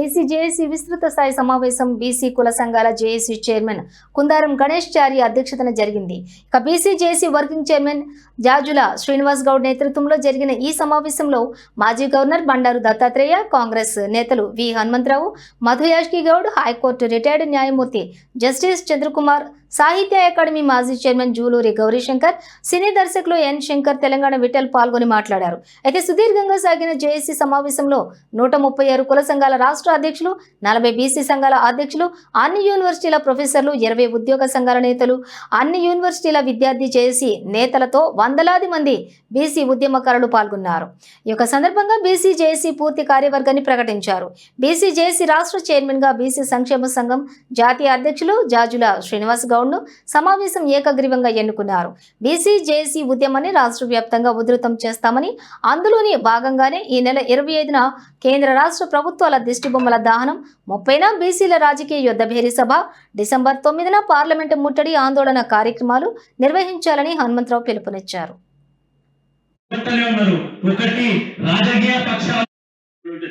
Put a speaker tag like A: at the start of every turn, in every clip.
A: BC JAC విస్తృత స్థాయి సమావేశం బీసీ కుల సంఘాల జేఏసీ చైర్మన్ కుందారం గణేష్ చారి అధ్యక్షతన జరిగింది. ఇక BC JAC working chairman Jajula Srinivas Goud నేతృత్వంలో జరిగిన ఈ సమావేశంలో మాజీ గవర్నర్ బండారు దత్తాత్రేయ కాంగ్రెస్ నేతలు V Hanumantharao Madhuyashki Goud high court retired న్యాయమూర్తి జస్టిస్ చంద్రకుమార్ సాహిత్య అకాడమీ మాజీ చైర్మన్ జూలూరి గౌరీశంకర్ సినీ దర్శకులు ఎన్ శంకర్ తెలంగాణ విఠల్ పాల్గొని మాట్లాడారు. అయితే సుదీర్ఘంగా సాగిన జేఏసీ సమావేశంలో నూట ముప్పై ఆరు కుల సంఘాల రాష్ట్ర అధ్యక్షులు నలభై బీసీ సంఘాల అధ్యక్షులు అన్ని యూనివర్సిటీల ప్రొఫెసర్లు ఇరవై ఉద్యోగ సంఘాల నేతలు అన్ని యూనివర్సిటీల విద్యార్థి జేఏసీ నేతలతో వందలాది మంది బీసీ ఉద్యమకారులు పాల్గొన్నారు. ఈ యొక్క సందర్భంగా బీసీ జేఏసీ పూర్తి కార్యవర్గాన్ని ప్రకటించారు. బీసీ జేఏసీ రాష్ట్ర చైర్మన్గా బీసీ సంక్షేమ సంఘం జాతీయ అధ్యక్షులు జాజుల శ్రీనివాస్ గౌడ్ను సమావేశం ఏకగ్రీవంగా ఎన్నుకున్నారు. బీసీ జేఏసీ ఉద్యమాన్ని రాష్ట్ర వ్యాప్తంగా ఉధృతం చేస్తామని అందులోని భాగంగానే ఈ నెల ఇరవై ఐదున కేంద్ర రాష్ట్ర ప్రభుత్వాల దిష్టిబొమ్మల దహనం ముప్పైన బీసీల రాజకీయ యుద్ధ భేరీ సభ డిసెంబర్ తొమ్మిదిన పార్లమెంటు ముట్టడి ఆందోళన కార్యక్రమాలు నిర్వహించాలని హనుమంతరావు పిలుపునిచ్చారు.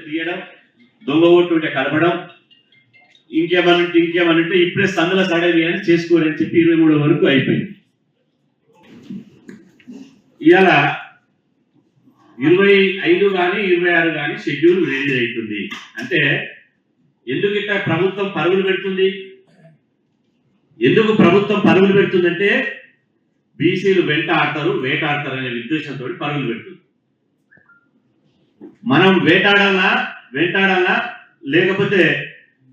B: తీయడం దొంగ ఓటు కలపడం ఇంకేమన్నంటే ఇంకేమన్నంటే ఇప్పుడే సందుల సడవి అని చేసుకోరని చెప్పి ఇరవై మూడు వరకు అయిపోయింది. ఇలా ఇరవై ఐదు కానీ ఇరవై ఆరు కానీ షెడ్యూల్ రిలీజ్ అవుతుంది. అంటే ఎందుకు ఇట్లా ప్రభుత్వం పరుగులు పెడుతుంది? ఎందుకు ప్రభుత్వం పరుగులు పెడుతుందంటే బీసీలు వెంట ఆడతారు వేటాడతారు అనే ఉద్దేశంతో పరుగులు పెడుతుంది. మనం వేటాడాలా వేటాడాలా లేకపోతే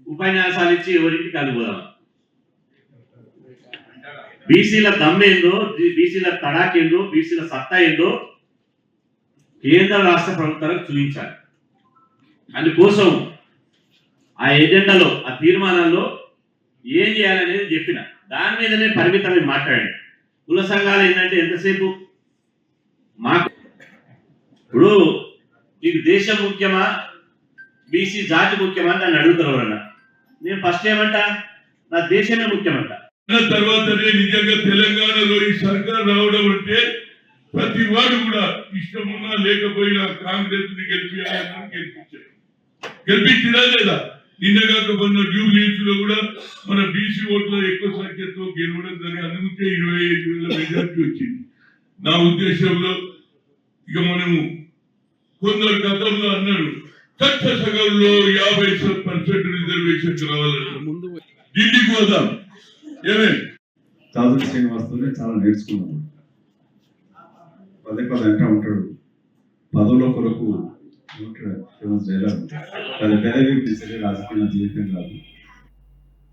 B: ఉపన్యాసాలు ఇచ్చి ఎవరింటికి కలిపోదాం? బీసీల దమ్మేందో బీసీల తడాకేందో బీసీల సత్తా ఏందో కేంద్ర రాష్ట్ర ప్రభుత్వాలకు చూపించాలి. అందుకోసం ఆ ఎజెండాలో ఆ తీర్మానాల్లో ఏం చేయాలనేది చెప్పిన. దాని మీదనే పరిమితమై మాట్లాడండి. కుల సంఘాలు ఏంటంటే ఎంతసేపు? మా ఇప్పుడు నీకు దేశం ముఖ్యమా? బీసీ జాతి ముఖ్యమా? అని నన్ను అడుగుతారు ఎవరన్నా. నేను ఫస్ట్ ఏమంటా? నా దేశమే ముఖ్యమంట.
C: తర్వాత నిజంగా తెలంగాణలో ఈ సర్కార్ రావడం అంటే ప్రతి వాడు కూడా ఇష్టమున్నా లేకపోయినా కాంగ్రెస్ని గెలిపించాలని గెలిపించారు. గెలిపించినా లేదా? నిన్న కాక మొన్న లీవ్స్లో కూడా మన బీసీ ఓట్ల ఎక్కువ సంఖ్యతో గెలవడం జరిగి అందుకే ఇరవై ఐదు వేల మెజార్టీ వచ్చింది. నా ఉద్దేశంలో ఇక మనము కొందరు గతంలో అన్నాడు చట్ట సగంలో యాభై పర్సెంట్ రిజర్వేషన్ ఢిల్లీకి పోదాం. ఏమే?
D: చాలా నేర్చుకున్నాను పదే పదే అంటూ ఉంటాడు. పదవుల కొరకు ఏమంటాడు? ఫేమస్ అది తీసేది రాజకీయ జీవితం కాదు.